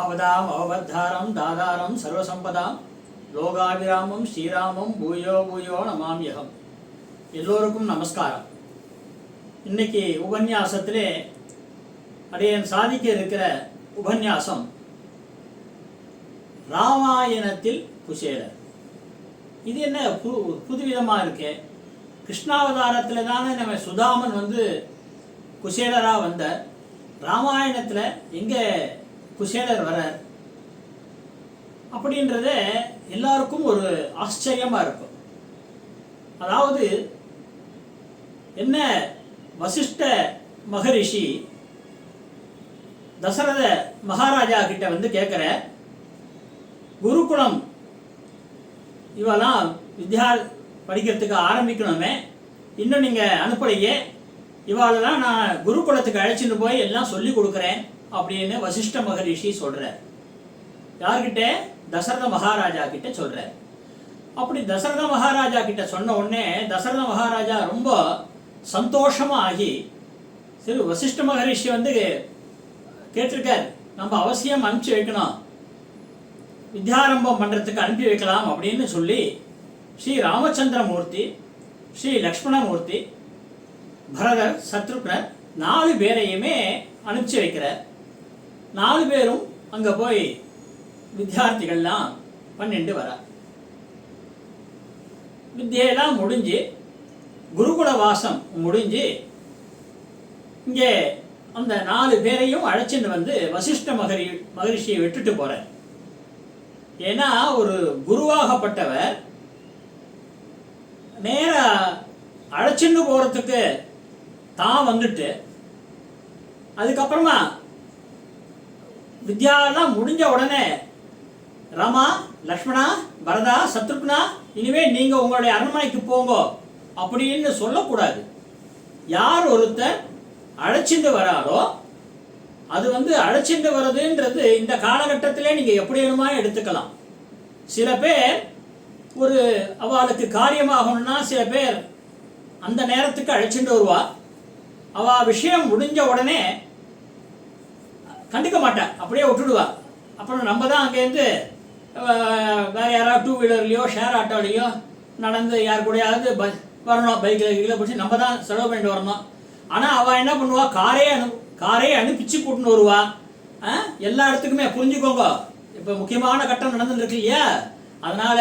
ஆவதாம் அவபத்தாரம் தாதாரம் சர்வசம்பதாம் லோகாபிராமம் ஸ்ரீராமம் பூயோ பூயோ நமாமியகம் எல்லோருக்கும் நமஸ்காரம். இன்னைக்கு உபன்யாசத்திலே அடையன் சாதிக்க இருக்கிற உபன்யாசம் ராமாயணத்தில் குசேலர். இது என்ன புது புதுவிதமாக இருக்கு? கிருஷ்ணாவதாரத்தில் தானே நம்ம சுதாமன் வந்து குசேலராக வந்தார். ராமாயணத்தில் எங்கே குசேலர் வர. அப்படின்றத எல்லாருக்கும் ஒரு ஆச்சரியமாக இருக்கும். அதாவது என்ன வசிஷ்ட மகரிஷி தசரத மகாராஜா கிட்ட வந்து கேட்குற குருகுலம் இவெல்லாம் வித்யா படிக்கிறதுக்கு ஆரம்பிக்கணுமே இன்னும் நீங்கள் அனுப்பலையே இவாளெல்லாம் நான் குருகுலத்துக்கு அழைச்சிட்டு போய் எல்லாம் சொல்லி கொடுக்குறேன். அப்படின்னு வசிஷ்ட மகரிஷி சொல்றார். யார்கிட்ட? தசரத மகாராஜா கிட்ட சொல்றார். அப்படி தசரத மகாராஜா கிட்ட சொன்ன உடனே தசரத மகாராஜா ரொம்ப சந்தோஷமா ஆகி சரி வசிஷ்ட மகரிஷி வந்து கேட்டிருக்கார் நம்ம அவசியம் அனுப்பிச்சு வைக்கணும். வித்யாரம்பம் பண்ணுறதுக்கு அனுப்பி வைக்கலாம் அப்படின்னு சொல்லி ஸ்ரீ ராமச்சந்திரமூர்த்தி ஸ்ரீ லக்ஷ்மணமூர்த்தி பரதர் சத்ருக்னர் நாலு பேரையுமே அனுப்பிச்சு வைக்கிறார். நாலு பேரும் அங்கே போய் வித்தியார்த்திகள்லாம் பன்னெண்டு வர. வித்தியெல்லாம் முடிஞ்சு குருகுல வாசம் முடிஞ்சு இங்கே அந்த நாலு பேரையும் அழைச்சிட்டு வந்து வசிஷ்ட மகரி மகரிஷியை விட்டுட்டு போகிறார் ஏன்னா ஒரு குருவாகப்பட்டவர் நேரா அழைச்சிட்டு போறதுக்கு தான் வந்துட்டு அதுக்கப்புறமா வித்யாலாம் முடிஞ்ச உடனே ராமா லக்ஷ்மணா பரதா சத்ருக்னா இனிமே நீங்க உங்களுடைய அரண்மனைக்கு போங்க அப்படின்னு சொல்லக்கூடாது. யார் ஒருத்தர் அழைச்சிட்டு வராரோ அது வந்து அழைச்சிட்டு வர்றதுன்றது இந்த காலகட்டத்திலே நீங்க எப்படி வேணுமா எடுத்துக்கலாம். சில பேர் ஒரு அவளுக்கு காரியமாகணும்னா சில பேர் அந்த நேரத்துக்கு அழைச்சிட்டு வருவா அவ விஷயம் முடிஞ்ச உடனே கண்டுக்க மாட்டா அப்படியே விட்டுடுவா. அப்புறம் நம்ம தான் அங்கேருந்து வேறு வேற யாராவது டூ வீலர்லையோ ஷேர் ஆட்டோலையோ நடந்து யார் கூடயாவது பஸ் வரணும். பைக்கில் கீழே பிடிச்சி நம்ம தான் செலவு பண்ணிட்டு வரணும். ஆனால் அவள் என்ன பண்ணுவா? காரே அனு காரே அனுப்பிச்சு கூட்டின்னு வருவா. ஆ? எல்லா இடத்துக்குமே புரிஞ்சுக்கோங்க. இப்போ முக்கியமான கட்டம் நடந்துருக்கு இல்லையா? அதனால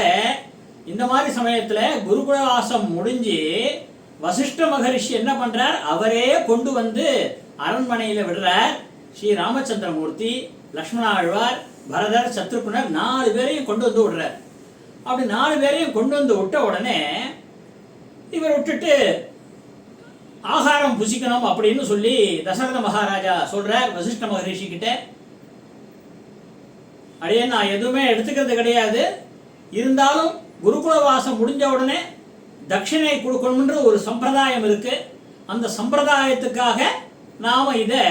இந்த மாதிரி சமயத்தில் குருகுலவாசம் முடிஞ்சு வசிஷ்ட மகரிஷி என்ன பண்ணுறார் அவரே கொண்டு வந்து அரண்மனையில் விடுறார். ஸ்ரீ ராமச்சந்திரமூர்த்தி லக்ஷ்மண ஆழ்வார் பரதர் சத்ருகுணர் நாலு பேரையும் கொண்டு வந்து விடுறார். அப்படி நாலு பேரையும் கொண்டு வந்து விட்ட உடனே இவர் விட்டுட்டு ஆகாரம் புசிக்கணும் அப்படின்னு சொல்லி தசரத மகாராஜா சொல்றார் வசிஷ்ட மகரிஷி கிட்ட. அடையே நான் எதுவுமே எடுத்துக்கிறது கிடையாது. இருந்தாலும் குருகுல வாசம் முடிஞ்ச உடனே தட்சிணை கொடுக்கணும்ன்ற ஒரு சம்பிரதாயம் இருக்கு. அந்த சம்பிரதாயத்துக்காக நாம இதை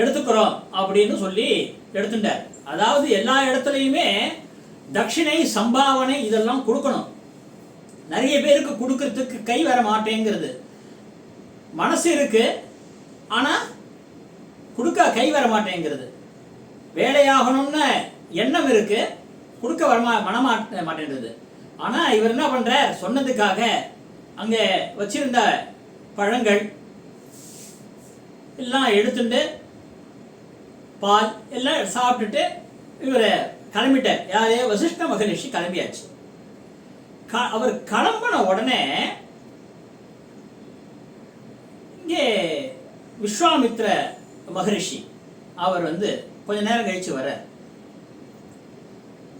எடுத்துக்கிறோம் அப்படின்னு சொல்லி எடுத்துட்டார். அதாவது எல்லா இடத்துலையுமே தட்சிணை சம்பாவனை இதெல்லாம் கொடுக்கணும். நிறைய பேருக்கு கொடுக்கறதுக்கு கை வர மாட்டேங்கிறது. மனசு இருக்கு ஆனால் கொடுக்க கை வர மாட்டேங்கிறது. வேலையாகணும்னு எண்ணம் இருக்கு கொடுக்க வரமா மனமா மாட்டேன்றது. ஆனால் இவர் என்ன பண்ணுறார் சொன்னதுக்காக அங்கே வச்சிருந்த பழங்கள் எல்லாம் எடுத்துட்டு பால் எல்லாம் சாப்பிட்டுட்டு இவர் கிளம்பிட்டார். யாரே? வசிஷ்ட மகரிஷி கிளம்பியாச்சு. க- அவர் கிளம்பின உடனே இங்கே விஸ்வாமித்ர மகரிஷி அவர் வந்து கொஞ்ச நேரம் கழிச்சு வர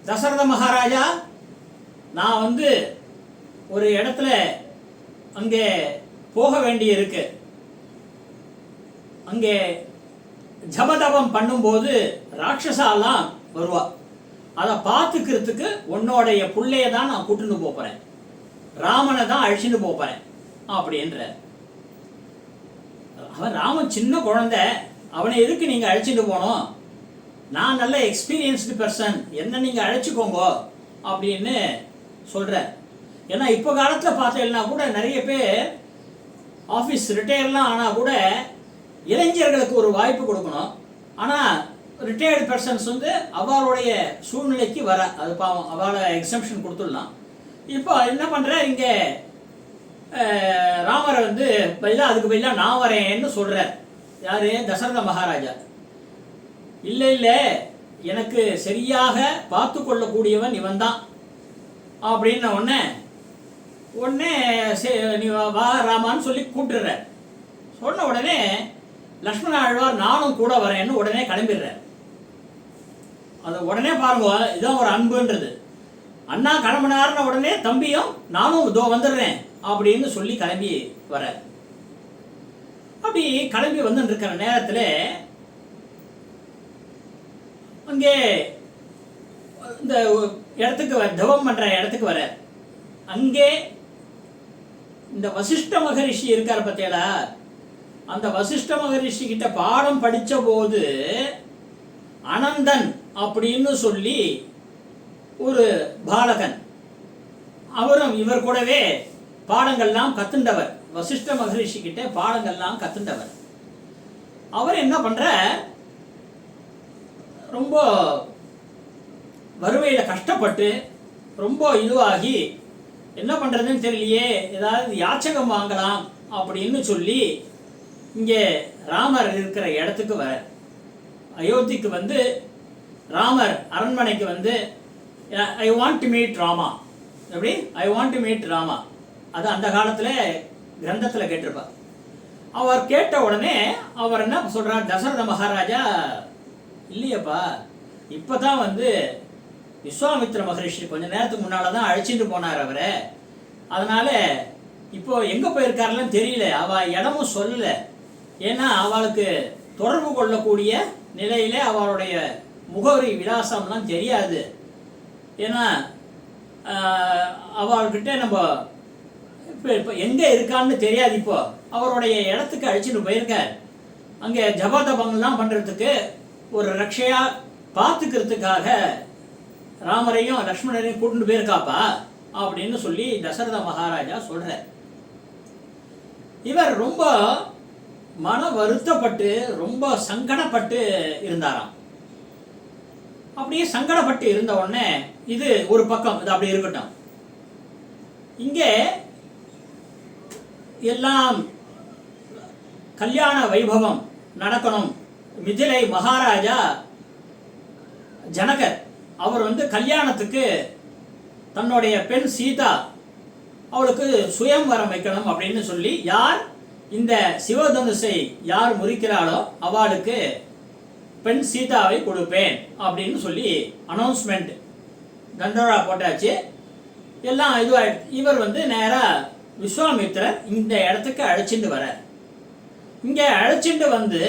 தசரத மகாராஜா நான் வந்து ஒரு இடத்துல அங்கே போக வேண்டி இருக்கு அங்கே ஜபதபம் பண்ணும்போது ராட்சசாலாம் வருவா. அதை பார்த்துக்கிறதுக்கு உன்னோடைய பிள்ளைய தான் நான் கூட்டிட்டு போறேன். ராமனை தான் அழிச்சுட்டு போறேன் அப்படின்ற. அவன் ராமன் சின்ன குழந்தை அவனை எதுக்கு நீங்க அழைச்சிட்டு போனோம்? நான் நல்ல எக்ஸ்பீரியன்ஸ்டு பர்சன் என்ன நீங்க அழைச்சிக்கோங்க அப்படின்னு சொல்றார் ஏன்னா இப்போ காலத்தில் பார்த்தீங்கன்னா கூட நிறைய பேர் ஆஃபீஸ் ரிட்டையர்லாம் ஆனால் கூட இளைஞர்களுக்கு ஒரு வாய்ப்பு கொடுக்கணும். ஆனால் ரிட்டையர்டு பர்சன்ஸ் வந்து அவளுடைய சூழ்நிலைக்கு வர அது பாவம் அவளை எக்ஸம்ஷன் கொடுத்துடலாம். இப்போ என்ன பண்ணுற இங்கே ராமரை வந்து பதிலாக அதுக்கு பதிலாக நான் வரேன்னு சொல்கிறார் யார்? தசரத மகாராஜா. இல்லை இல்லை எனக்கு சரியாக பார்த்து கொள்ளக்கூடியவன் இவன் தான் அப்படின்ன உடனே உடனே சரி நீ வா ராமான்னு சொல்லி கூப்பிட்டுற சொன்ன உடனே லக்ஷ்மண ஆழ்வார் நானும் கூட வரேன்னு உடனே கிளம்பிடுறார். அதை உடனே பாருங்க இதான் ஒரு அன்புன்றது. அண்ணா கிளம்பினார்னு உடனே தம்பியும் நானும் இதோ வந்துடுறேன் அப்படின்னு சொல்லி கிளம்பி வர அப்படி கிளம்பி வந்து இருக்கிற நேரத்தில் அங்கே இந்த இடத்துக்கு தவம் பண்ற இடத்துக்கு வர அங்கே இந்த வசிஷ்ட மகரிஷி இருக்கார் பார்த்தீங்களா அந்த வசிஷ்ட மகரிஷி கிட்ட பாடம் படித்த போது அனந்தன் அப்படின்னு சொல்லி ஒரு பாலகன். அவரும் இவர் கூடவே பாடங்கள்லாம் கத்துண்டவர். வசிஷ்ட மகரிஷி கிட்ட பாடங்கள்லாம் கத்துண்டவர். அவர் என்ன பண்ற ரொம்ப வறுமையில் கஷ்டப்பட்டு ரொம்ப இதுவாகி என்ன பண்ணுறதுன்னு தெரியலையே ஏதாவது யாச்சகம் வாங்கலாம் அப்படின்னு சொல்லி இங்கே ராமர் இருக்கிற இடத்துக்கு வர. அயோத்திக்கு வந்து ராமர் அரண்மனைக்கு வந்து I want to meet Rama எப்படி? I want to meet Rama அது அந்த காலத்தில் கிரந்தத்தில் கேட்டிருப்பார். அவர் கேட்ட உடனே அவர் என்ன சொல்கிறார் தசரத மகாராஜா இல்லையப்பா. இப்போ தான் வந்து விஸ்வாமித்ர மகரிஷி கொஞ்ச நேரத்துக்கு முன்னால் தான் அழைச்சிட்டு போனார் அவரை. அதனால இப்போ எங்கே போயிருக்காருலாம் தெரியல. அவ இடமும் சொல்லலை. ஏன்னா அவளுக்கு தொடர்பு கொள்ளக்கூடிய நிலையில அவளுடைய முகவரி விலாசம்லாம் தெரியாது. ஏன்னா அவர்கிட்ட நம்ம இப்போ இப்போ எங்கே இருக்கான்னு தெரியாது இப்போ. அவருடைய இடத்துக்கு அழைச்சிட்டு போயிருக்கார். அங்கே ஜபாதபங்கள்லாம் பண்ணுறதுக்கு ஒரு ரக்ஷையாக பார்த்துக்கிறதுக்காக ராமரையும் லக்ஷ்மணரையும் கூட்டிட்டு போயிருக்காப்பா? அப்படின்னு சொல்லி தசரத மகாராஜா சொல்கிறார் இவர் ரொம்ப மன வருத்தப்பட்டு ரொம்ப சங்கடப்பட்டு இருந்தாராம். அப்படியே சங்கடப்பட்டு இருந்த உடனே இது ஒரு பக்கம் இது அப்படி இருக்கட்டும். இங்கே எல்லாம் கல்யாண வைபவம் நடக்கணும். மிதிலை மகாராஜா ஜனகர் அவர் வந்து கல்யாணத்துக்கு தன்னுடைய பெண் சீதா அவளுக்கு சுயம் வரம் வைக்கணும் அப்படின்னு சொல்லி யார் இந்த சிவதனுசை யார் முறிக்கிறாளோ அவளுக்கு பெண் சீதாவை கொடுப்பேன் அப்படின்னு சொல்லி அனௌன்ஸ்மெண்ட் தண்டோரா போட்டாச்சு. எல்லாம் இதுவாயிடுச்சு. இவர் வந்து நேராக விஸ்வாமித்திரர் இந்த இடத்துக்கு அழைச்சிட்டு வர இங்கே அழைச்சிட்டு வந்து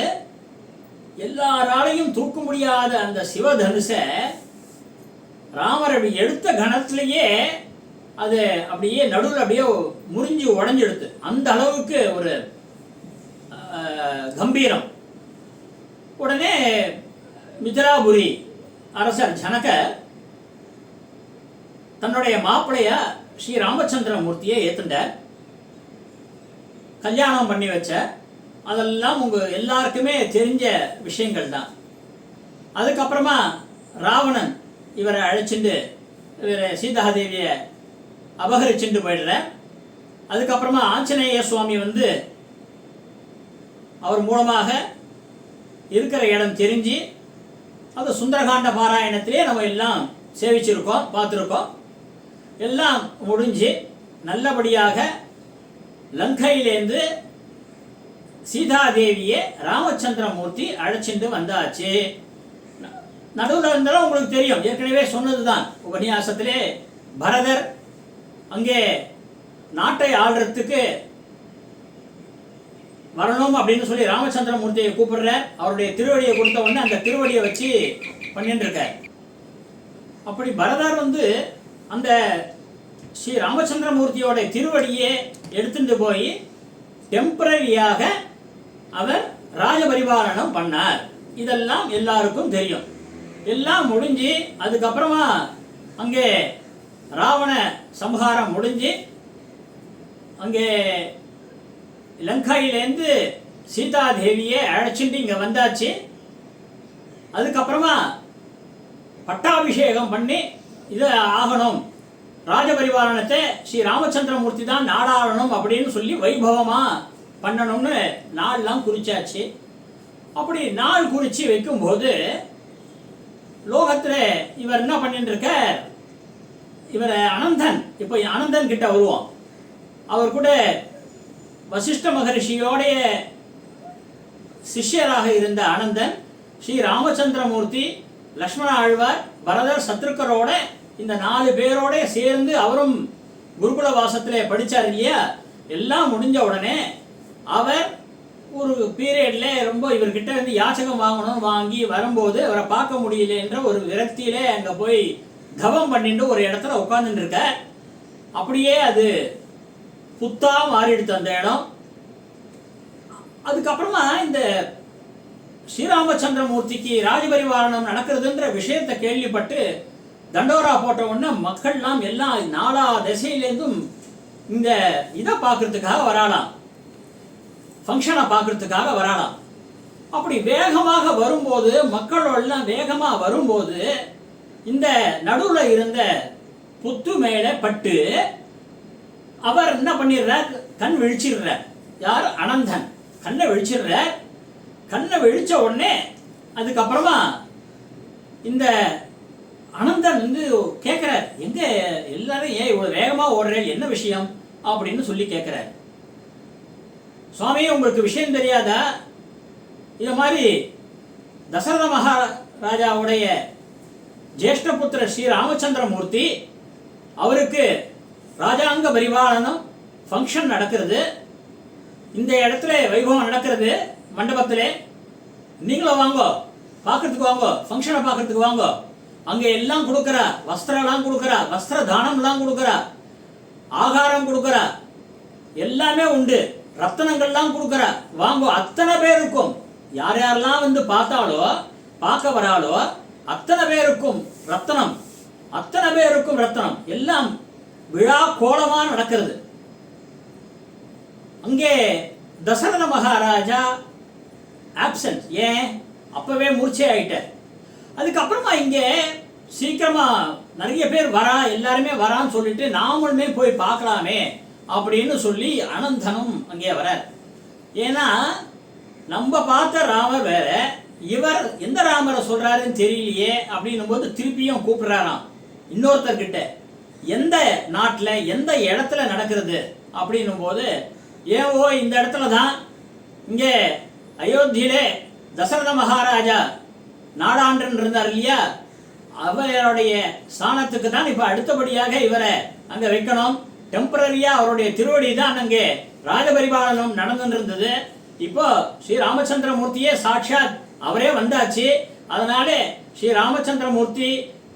எல்லாராலையும் தூக்க முடியாத அந்த சிவதனுசை ராமர் எடுத்த கணத்திலேயே அது அப்படியே நடுவில் அப்படியே முறிஞ்சு உடஞ்செடுத்து அந்த அளவுக்கு ஒரு கம்பீரம். உடனே மிதிராபுரி அரசர் ஜனக தன்னுடைய மாப்பிளைய ஸ்ரீ ராமச்சந்திர மூர்த்தியை ஏத்துண்டார். கல்யாணம் பண்ணி வச்ச அதெல்லாம் உங்க எல்லாருக்குமே தெரிஞ்ச விஷயங்கள் தான். அதுக்கப்புறமா ராவணன் இவரை அழைச்சிட்டு இவரை சீதாதேவியை அபகரிச்சுட்டு போயிடுற. அதுக்கப்புறமா ஆஞ்சநேய சுவாமி வந்து அவர் மூலமாக இருக்கிற இடம் தெரிஞ்சு அது சுந்தரகாண்ட பாராயணத்திலே நம்ம எல்லாம் சேவிச்சிருக்கோம் பார்த்துருக்கோம். எல்லாம் முடிஞ்சு நல்லபடியாக லங்கையிலேருந்து சீதாதேவியை ராமச்சந்திரமூர்த்தி அழைச்சிட்டு வந்தாச்சு. நடுவில் இருந்தாலும் உங்களுக்கு தெரியும். ஏற்கனவே சொன்னது தான் உபன்யாசத்திலே பரதர் அங்கே நாட்டை ஆள்றதுக்கு வரணும் அப்படின்னு சொல்லி ராமச்சந்திரமூர்த்தியை கூப்பிடுற அவருடைய திருவடியை கொடுத்த உடனே அந்த திருவடியை வச்சு பண்ணிட்டு இருக்கார். அப்படி பரதர் வந்து அந்த ஸ்ரீ ராமச்சந்திரமூர்த்தியோட திருவடியை எடுத்துட்டு போய் டெம்பரரியாக அவர் ராஜபரிபாலனம் பண்ணார். இதெல்லாம் எல்லாருக்கும் தெரியும். எல்லாம் முடிஞ்சு அதுக்கப்புறமா அங்கே ராவண சம்ஹாரம் முடிஞ்சு அங்கே லங்காயிலேருந்து சீதாதேவியை அழைச்சிட்டு இங்கே வந்தாச்சு. அதுக்கப்புறமா பட்டாபிஷேகம் பண்ணி இது ஆகணும். ராஜபரிவாரணத்தை ஸ்ரீ ராமச்சந்திரமூர்த்தி தான் நாடாளணும் அப்படின்னு சொல்லி வைபவமாக பண்ணணும்னு நாள்லாம் குறிச்சாச்சு. அப்படி நாள் குறித்து வைக்கும்போது லோகத்தில் இவர் என்ன பண்ணிட்டு இருக்கார்? இவர் அனந்தன் இப்போ அனந்தன் கிட்ட வருவோம். அவர் கூட வசிஷ்ட மகரிஷியோடைய சிஷ்யராக இருந்த அனந்தன் ஸ்ரீ ராமச்சந்திரமூர்த்தி லக்ஷ்மண ஆழ்வார் பரதர் சத்ருக்கரோட இந்த நாலு பேரோட சேர்ந்து அவரும் குருகுல வாசத்திலே படித்தார் இல்லையா? எல்லாம் முடிஞ்ச உடனே அவர் ஒரு பீரியட்ல ரொம்ப இவர்கிட்ட இருந்து யாச்சகம் வாங்கணும் வாங்கி வரும்போது அவரை பார்க்க முடியல என்ற ஒரு விரக்தியிலே அங்கே போய் தவம் பண்ணிட்டு ஒரு இடத்துல உட்காந்துட்டு இருக்க. அப்படியே அது புத்தா மாறிடுத்து அந்த இடம். அதுக்கப்புறமா இந்த ஸ்ரீராமச்சந்திரமூர்த்திக்கு ராஜபரிவாரணம் நடக்கிறதுன்ற விஷயத்தை கேள்விப்பட்டு தண்டோரா போட்ட உடனே மக்கள்லாம் எல்லாம் நாலா திசையிலேருந்தும் இந்த இதை பார்க்கறதுக்காக வராலாம் ஃபங்க்ஷனை பார்க்கறதுக்காக வராலாம் அப்படி வேகமாக வரும்போது மக்களோடலாம் வேகமாக வரும்போது இந்த நடுவில் இருந்த புத்து மேலே பட்டு அவர் என்ன பண்ணிடுறார்? கண் விழிச்சிடுறார். யார்? அனந்தன். கண்ணை விழிச்சிடுறார். கண்ணை விழிச்ச உடனே அதுக்கப்புறமா இந்த அனந்தன் வந்து கேட்குறார் எங்கே எல்லாரும் ஏன் இவ்வளோ வேகமாக ஓடுறேன் என்ன விஷயம்? அப்படின்னு சொல்லி கேட்குறார் சுவாமி உங்களுக்கு விஷயம் தெரியாதா? இது மாதிரி தசரத மகாராஜாவுடைய ஜேஷ்டபுத்திர ஸ்ரீ ராமச்சந்திரமூர்த்தி அவருக்கு ராஜாங்க பரிபாலனம் ஃபங்க்ஷன் நடக்கிறது. இந்த இடத்துல வைபவம் நடக்கிறது மண்டபத்திலே. நீங்களும் வாங்கோ பார்க்கறதுக்கு வாங்கோ ஃபங்க்ஷனை பார்க்கறதுக்கு வாங்கோ. அங்கே எல்லாம் கொடுக்குறா வஸ்திரம்லாம் கொடுக்குறா வஸ்திர தானம்லாம் கொடுக்குறா ஆகாரம் கொடுக்குறா எல்லாமே உண்டு. ரத்தனங்கள்லாம் கொடுக்குறா வாங்கோ அத்தனை பேருக்கும் யார் யாரெல்லாம் வந்து பார்த்தாலோ பார்க்க வராலோ அத்தனை பேருக்கும் ரத்தனம். அத்தனை பேருக்கும் ரத்தனம். எல்லாம் விழா கோலமா நடக்கிறது. அங்கே தசரத மகாராஜா ஆப்சன்ட் ஏன்? அப்பவே மூர்ச்சை ஆயிட்டார். அதுக்கப்புறமா இங்கே சீக்கிரமா நிறைய பேர் வரா எல்லாருமே வரான்னு சொல்லிட்டு நாமளுமே போய் பார்க்கலாமே அப்படின்னு சொல்லி அனந்தனும் அங்கே வரார். ஏன்னா நம்ம பார்த்த ராமர் வேற இவர் எந்த ராமரை சொல்றாருன்னு தெரியலையே அப்படின்னும் போது திருப்பியும் கூப்பிடுறாராம். இன்னொருத்தர்கிட்ட எந்த நாட்டில் எந்த இடத்துல நடக்கிறது? அப்படின்னும் போது ஏவோ ஓ இந்த இடத்துல தான் இங்கே அயோத்தியிலே தசரத மகாராஜா நாடாண்டன் இருந்தார் இல்லையா? அவருடைய ஸ்தானத்துக்கு தான் இப்போ அடுத்தபடியாக இவரை அங்கே வைக்கணும். டெம்பரரியா அவருடைய திருவடி தான் அங்கே ராஜபரிபாலனம் நடந்துட்டு இருந்தது. இப்போ ஸ்ரீ ராமச்சந்திரமூர்த்தியே சாட்சாத் அவரே வந்தாச்சு. அதனால ஸ்ரீ ராமச்சந்திரமூர்த்தி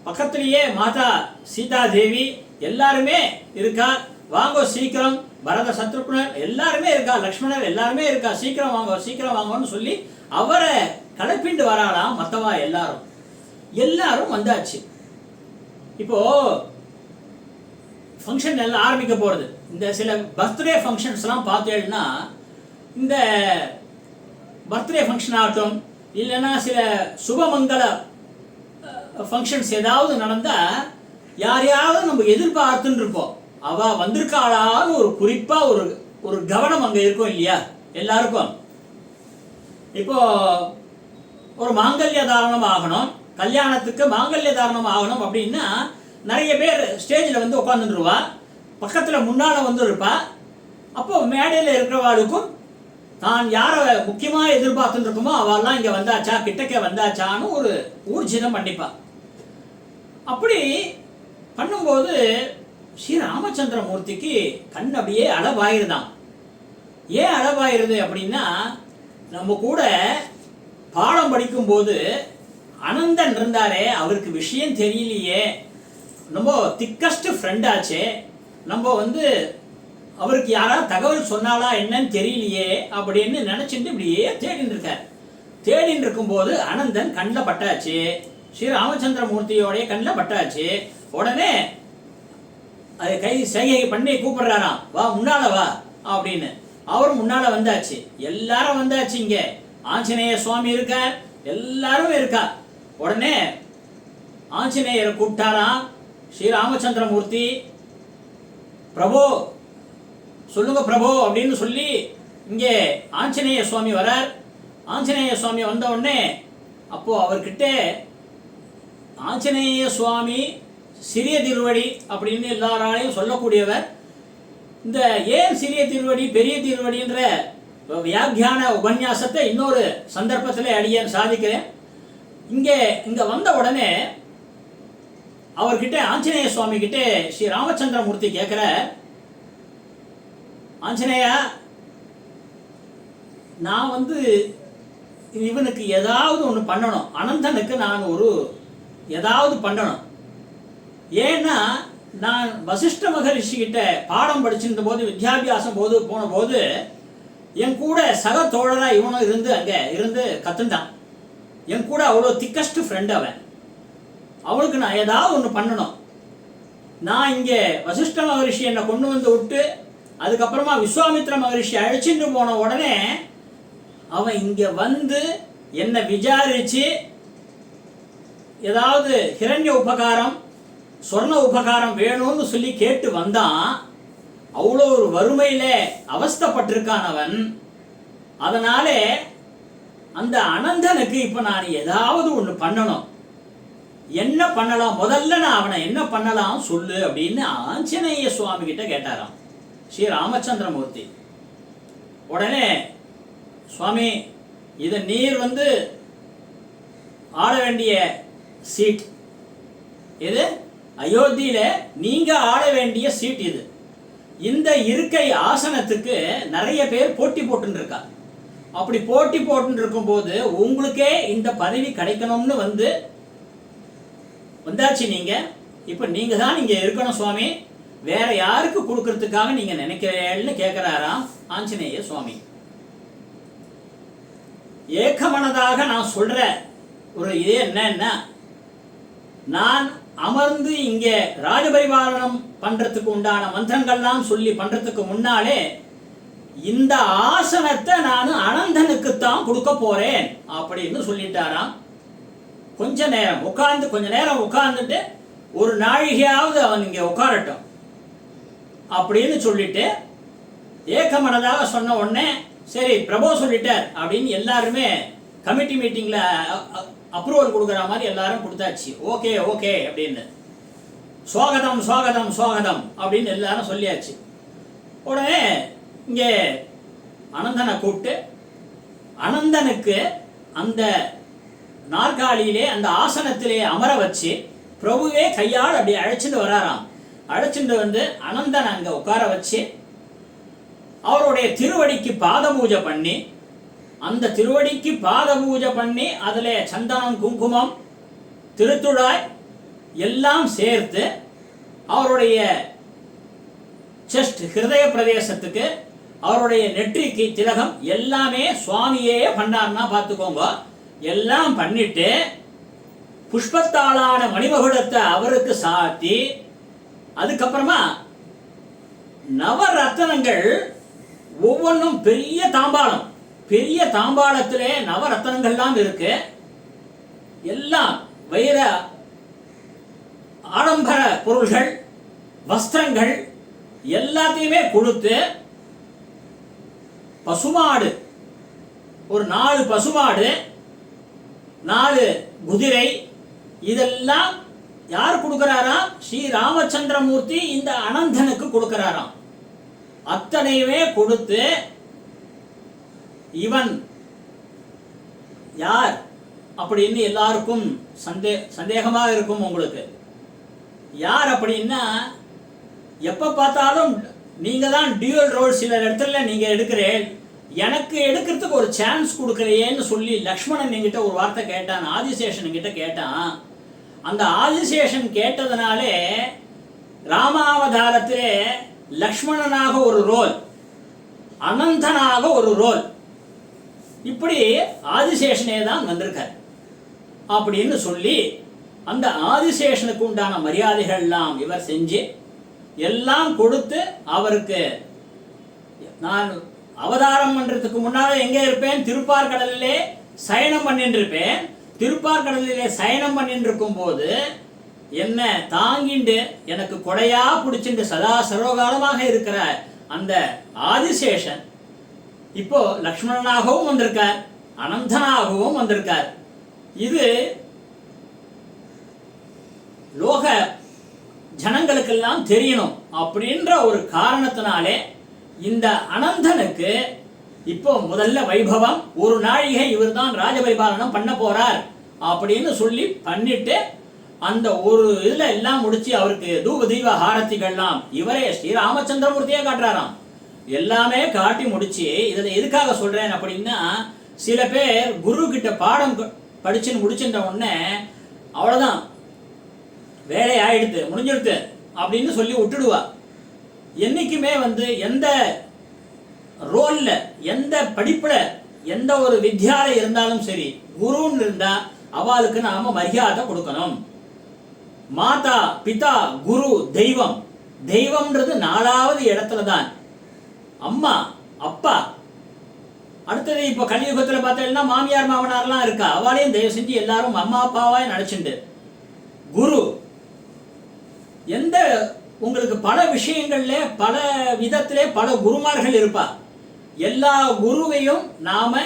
பக்கத்திலேயே மாதா சீதா தேவி எல்லாருமே இருக்கா? வாங்கோ சீக்கிரம் பரத சத்ருகுணர் எல்லாருமே இருக்கா? லக்ஷ்மணர் எல்லாருமே இருக்கா? சீக்கிரம் வாங்கோ சீக்கிரம் வாங்கோன்னு சொல்லி அவரை கலப்பிண்டு வராளாம் மற்றவா எல்லாரும். எல்லாரும் வந்தாச்சு. இப்போ ஃபங்க்ஷன் எல்லாம் ஆரம்பிக்க போகிறது இந்த சில பர்த்டே ஃபங்க்ஷன்ஸ்லாம் பார்த்தேன்னா இந்த பர்த்டே ஃபங்க்ஷன் ஆகட்டும் இல்லைன்னா சில சுபமங்கல ஃபங்க்ஷன்ஸ் ஏதாவது நடந்தால் யாரையாவது நம்ம எதிர்பார்த்துன்னு இருப்போம் அவள் வந்திருக்காளான்னு ஒரு குறிப்பாக ஒரு ஒரு கவனம் அங்கே இருக்கும் இல்லையா? எல்லாருக்கும். இப்போ ஒரு மாங்கல்ய தாரணம் ஆகணும். கல்யாணத்துக்கு மாங்கல்ய தாரணம் ஆகணும் அப்படின்னா நிறைய பேர் ஸ்டேஜில் வந்து உட்காந்துருவா பக்கத்தில் முன்னால் வந்து இருப்பா. அப்போ மேடையில் இருக்கிறவாளுக்கும் தான் யாரை முக்கியமாக எதிர்பார்த்துட்டு இருக்கோமோ அவெல்லாம் இங்கே வந்தாச்சா கிட்டக்க வந்தாச்சான்னு ஒரு ஊர்ஜிதம் பண்ணிப்பா. அப்படி பண்ணும்போது ஸ்ரீ ராமச்சந்திர மூர்த்திக்கு கண் அப்படியே அளவாயிருதான். ஏன் அளவாயிருது அப்படின்னா நம்ம கூட பாடம் படிக்கும்போது அனந்தன் இருந்தாரே அவருக்கு விஷயம் தெரியலையே. நம்ம திக்கஸ்ட் ஃப்ரெண்டாச்சே நம்ம வந்து அவருக்கு யாராவது தகவல் சொன்னாலா என்னன்னு தெரியலையே அப்படின்னு நினைச்சிட்டு இப்படியே தேடின்னு இருக்கார். தேடின்னு இருக்கும்போது அனந்தன் கண்ணில் பட்டாச்சு. ஸ்ரீ ராமச்சந்திரமூர்த்தியோடைய கண்ணில் பட்டாச்சு. உடனே அது கை சைகை பண்ணி கூப்பிடுறாராம். வா முன்னால வா அப்படின்னு. அவர் முன்னால வந்தாச்சு. எல்லாரும் வந்தாச்சு இங்க. ஆஞ்சநேய சுவாமி இருக்கார் எல்லாரும் இருக்கா? உடனே ஆஞ்சநேயரை கூப்பிட்டாராம். மூர்த்தி பிரபு சொல்லுங்க பிரபு அப்படின்னு சொல்லி இங்கே ஆஞ்சநேய சுவாமி வரார். ஆஞ்சநேய சுவாமி வந்த உடனே அப்போ அவர்கிட்ட ஆஞ்சநேய சுவாமி சிறிய திருவடி அப்படின்னு எல்லாராலையும் சொல்லக்கூடியவர். இந்த ஏன் சிறிய திருவடி பெரிய திருவடின்ற வியாக்கியான உபன்யாசத்தை இன்னொரு சந்தர்ப்பத்தில் அடியேன் சாதிக்கிறேன். இங்கே இங்கே வந்த உடனே அவர்கிட்ட ஆஞ்சநேய சுவாமி கிட்டே ஸ்ரீ ராமச்சந்திரமூர்த்தி கேட்குற ஆஞ்சநேயா நான் வந்து இவனுக்கு ஏதாவது ஒன்று பண்ணணும். அனந்தனுக்கு நான் ஒரு ஏதாவது பண்ணணும். ஏன்னா நான் வசிஷ்ட மகரிஷி கிட்ட பாடம் படிச்சிருந்த போது வித்யாபியாசம் போது போன போது என் கூட சக தோழராக இவனும் இருந்து அங்கே இருந்து கத்துட்டான். என் கூட அவ்வளோ திக்கஸ்ட் ஃப்ரெண்ட் அவன். அவனுக்கு நான் ஏதாவது ஒன்று பண்ணணும். நான் இங்கே வசிஷ்ட மகரிஷி என்னை கொண்டு வந்து விட்டு அதுக்கப்புறமா விஸ்வாமித்ர மகரிஷி அழைச்சிட்டு போன உடனே அவன் இங்கே வந்து என்னை விசாரிச்சு ஏதாவது ஹிரண்ய உபகாரம் சொர்ண உபகாரம் வேணும்னு சொல்லி கேட்டு வந்தான். அவ்வளோ ஒரு வறுமையில அவஸ்தப்பட்டிருக்கான் அவன். அதனாலே அந்த அனந்தனுக்கு இப்போ நான் ஏதாவது ஒன்று பண்ணணும். என்ன பண்ணலாம்? முதல்ல நான் அவனை என்ன பண்ணலாம் சொல்லு அப்படின்னு ஆஞ்சநேய சுவாமி கிட்ட கேட்டாராம். ஸ்ரீ ராமச்சந்திரமூர்த்தி. உடனே சுவாமி இது நீர் வந்து ஆட வேண்டிய சீட். இது அயோத்தியில நீங்க ஆட வேண்டிய சீட் இது. இந்த இருக்கை ஆசனத்துக்கு நிறைய பேர் போட்டி போட்டுன்னு இருக்கா அப்படி போட்டி போட்டுன்னு இருக்கும்போது உங்களுக்கே இந்த பதவி கிடைக்கணும்னு வந்து வந்தாச்சு நீங்க. இப்போ நீங்கள் தான் இங்கே இருக்கணும் சுவாமி. வேற யாருக்கு கொடுக்கறதுக்காக நீங்க நினைக்கிறேன்னு கேட்கிறாராம் ஆஞ்சநேய சுவாமி. ஏக்கமனதாக நான் சொல்ற ஒரு இது என்னன்னா நான் அமர்ந்து இங்கே ராஜபரிபாலனம் பண்றதுக்கு உண்டான மந்திரங்கள்லாம் சொல்லி பண்றதுக்கு முன்னாலே இந்த ஆசனத்தை நான் அனந்தனுக்குத்தான் கொடுக்க போறேன் அப்படின்னு சொல்லிட்டாராம். கொஞ்ச நேரம் உட்கார்ந்து கொஞ்ச நேரம் உட்கார்ந்துட்டு ஒரு நாழிகையாவது அவன் இங்கே உட்காரட்டும். அப்படின்னு சொல்லிட்டு ஏக்கமனதாக சொன்ன உடனே சரி பிரபு சொல்லிட்டார் அப்படின்னு எல்லாருமே கமிட்டி மீட்டிங்கில் அப்ரூவல் கொடுக்குற மாதிரி எல்லாரும் கொடுத்தாச்சு. ஓகே ஓகே அப்படின்னு. சுவாகதம் சுவாகதம் சுவாகதம் அப்படின்னு எல்லாரும் சொல்லியாச்சு. உடனே இங்கே அனந்தனை கூப்பிட்டு அனந்தனுக்கு அந்த நாற்காலியிலே அந்த ஆசனத்திலே அமர வச்சு பிரபுவே கையால் அப்படி அழைச்சிட்டு வராராம். அழைச்சிட்டு வந்து அனந்தன் அங்க உட்கார வச்சு அவருடைய திருவடிக்கு பாத பூஜை பண்ணி அந்த திருவடிக்கு பாத பூஜை பண்ணி அதுல சந்தனம் குங்குமம் திருத்துழாய் எல்லாம் சேர்த்து அவருடைய செஸ்ட் ஹிருதய பிரதேசத்துக்கு அவருடைய நெற்றிக்கு திலகம் எல்லாமே சுவாமியே பண்ணார்னா பார்த்துக்கோங்க. எல்லாம் பண்ணிட்டு புஷ்பத்தாளான மணிமகுடத்தை அவருக்கு சாத்தி அதுக்கப்புறமா நவரத்தனங்கள் ஒவ்வொன்றும் பெரிய தாம்பாளம். பெரிய தாம்பாளத்திலே நவரத்தனங்கள்லாம் இருக்கு. எல்லாம் வைர ஆடம்பர பொருள்கள் வஸ்திரங்கள் எல்லாத்தையுமே கொடுத்து பசுமாடு ஒரு நாலு பசுமாடு நாலு குதிரை இதெல்லாம் யார் கொடுக்கிறாரா? ஸ்ரீ ராமச்சந்திரமூர்த்தி இந்த அனந்தனுக்கு கொடுக்கிறாராம். அத்தனையுமே கொடுத்து இவன் யார் அப்படின்னு எல்லாருக்கும் சந்தே சந்தேகமாக இருக்கும் உங்களுக்கு. யார் அப்படின்னா எப்போ பார்த்தாலும் நீங்கள் தான் டியூல் ரோல் சில இடத்துல நீங்கள் எடுக்கிறேன். எனக்கு எடுக்கிறதுக்கு ஒரு சான்ஸ் கொடுக்குறியேன்னு சொல்லி லக்ஷ்மணன் என்கிட்ட ஒரு வார்த்தை கேட்டான் ஆதிசேஷன் கிட்ட கேட்டான். அந்த ஆதிசேஷன் கேட்டதுனாலே ராமாவதாரத்திலே லக்ஷ்மணனாக ஒரு ரோல் அனந்தனாக ஒரு ரோல். இப்படி ஆதிசேஷனே தான் வந்திருக்கார். அப்படின்னு சொல்லி அந்த ஆதிசேஷனுக்கு உண்டான மரியாதைகள்லாம் இவர் செஞ்சு எல்லாம் கொடுத்து அவருக்கு நான் அவதாரம் பண்ணுறதுக்கு முன்னால் எங்கே இருப்பேன்? திருப்பார்கடலிலே சயனம் பண்ணிட்டு இருப்பேன் திருப்பார்கடலிலே சயனம் பண்ணிட்டு போது என்ன தாங்கிண்டு எனக்கு கொடையா பிடிச்சிட்டு சதா சர்வகாலமாக இருக்கிற அந்த ஆதிசேஷன் இப்போ லக்ஷ்மணனாகவும் வந்திருக்கார் அனந்தனாகவும் வந்திருக்கார். இது லோக ஜனங்களுக்கெல்லாம் தெரியணும் அப்படின்ற ஒரு காரணத்தினாலே இந்த அனந்தனுக்கு இப்போ முதல்ல வைபவம் ஒரு நாழிகை இவர்தான் ராஜபரிபாலனம் பண்ண போறார் அப்படின்னு சொல்லி பண்ணிட்டு அந்த ஒரு இதுல எல்லாம் முடிச்சு அவருக்கு தூப தீப ஹாரத்திகள்லாம் இவரே ஸ்ரீராமச்சந்திரமூர்த்தியே காட்டுறாராம். எல்லாமே காட்டி முடிச்சு இதை எதுக்காக சொல்றேன் அப்படின்னா சில பேர் குரு கிட்ட பாடம் படிச்சுன்னு முடிச்சுட்ட உடனே அவ்வளோதான் வேலை ஆயிடுத்து முடிஞ்சிடுத்து அப்படின்னு சொல்லி விட்டுடுவா. என்னைக்குமே வந்து எந்த ரோல்ல எந்த படிப்புல எந்த ஒரு வித்யாலயம் இருந்தாலும் சரி குருன்னு இருந்தா அவளுக்கு நாம மரியாதை கொடுக்கணும். மாதா பிதா குரு தெய்வம். தெய்வம்ன்றது நாலாவது இடத்துல தான் அம்மா அப்பா. அடுத்தது இப்போ கலியுகத்தில் பார்த்தீங்கன்னா மாமியார் மாமனார்லாம் இருக்கா? அவளையும் தயவு செஞ்சு எல்லாரும் அம்மா அப்பாவாய் நினைச்சுண்டு குரு. எந்த உங்களுக்கு பல விஷயங்கள்ல பல விதத்திலே பல குருமார்கள் இருப்பா. எல்லா குருவையும் நாம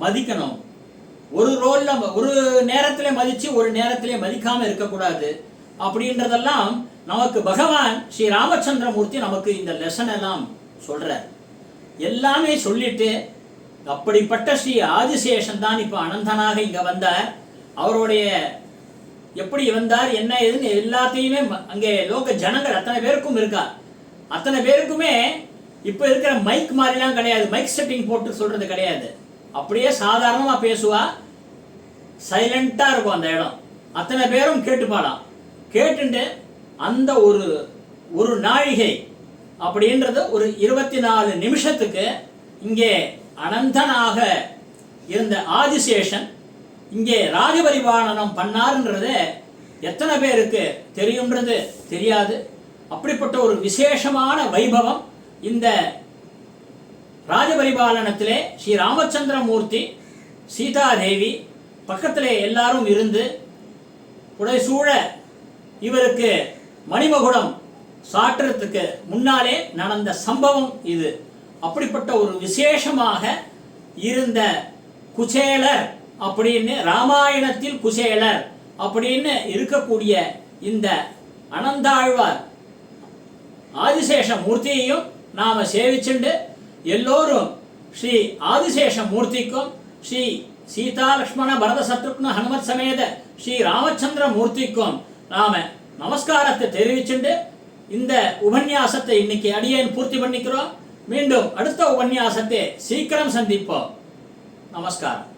மதிக்கணும். ஒரு ரோல்ல ஒரு நேரத்திலே மதிச்சு ஒரு நேரத்திலே மதிக்காம இருக்கக்கூடாது. அப்படின்றதெல்லாம் நமக்கு பகவான் ஸ்ரீ ராமச்சந்திரமூர்த்தி நமக்கு இந்த லெசன் எல்லாம் சொல்றார். எல்லாமே சொல்லிட்டு அப்படிப்பட்ட ஸ்ரீ ஆதிசேஷன் தான் இப்போ அனந்தனாக இங்க வந்தார். அவருடைய எப்படி வந்தார் என்ன ஏதுன்னு எல்லாத்தையுமே ம- அங்கே லோக ஜனங்கள் அத்தனை பேருக்கும் இருக்கா? அத்தனை பேருக்குமே இப்போ இருக்கிற மைக் மாதிரிலாம் கிடையாது. மைக் செட்டிங் போட்டு சொல்றது கிடையாது. அப்படியே சாதாரணமா பேசுவா. சைலண்டா இருக்கும் அந்த இடம். அத்தனை பேரும் கேட்டுப்பாளாம் கேட்டுட்டு அந்த ஒரு ஒரு நாழிகை அப்படின்றது ஒரு இருபத்தி நாலு நிமிஷத்துக்கு இங்கே அனந்தனாக இருந்த ஆதிசேஷன் இங்கே ராஜபரிபாலனம் பண்ணாருன்றது எத்தனை பேருக்கு தெரியுன்றது தெரியாது. அப்படிப்பட்ட ஒரு விசேஷமான வைபவம் இந்த ராஜபரிபாலனத்திலே ஸ்ரீ ராமச்சந்திரமூர்த்தி சீதாதேவி பக்கத்திலே எல்லாரும் இருந்து புடைசூழ இவருக்கு மணிமகுடம் சாற்றுறதுக்கு முன்னாலே நடந்த சம்பவம் இது. அப்படிப்பட்ட ஒரு விசேஷமாக இருந்த குசேலர் அப்படின்னு ராமாயணத்தில் குசேலர் அப்படின்னு இருக்கக்கூடிய இந்த அனந்தாழ்வார் ஆதிசேஷ மூர்த்தியையும் நாம் சேவிச்சுண்டு எல்லோரும் ஸ்ரீ ஆதிசேஷ மூர்த்திக்கும் ஸ்ரீ சீதா லக்ஷ்மண பரத சத்ருக்ன ஹனுமத் சமேத ஸ்ரீ ராமச்சந்திர மூர்த்திக்கும் நாம நமஸ்காரத்தை தெரிவிச்சுண்டு இந்த உபன்யாசத்தை இன்னைக்கு அடியேன் பூர்த்தி பண்ணிக்கிறோம். மீண்டும் அடுத்த உபன்யாசத்தை சீக்கிரம் சந்திப்போம். நமஸ்காரம்.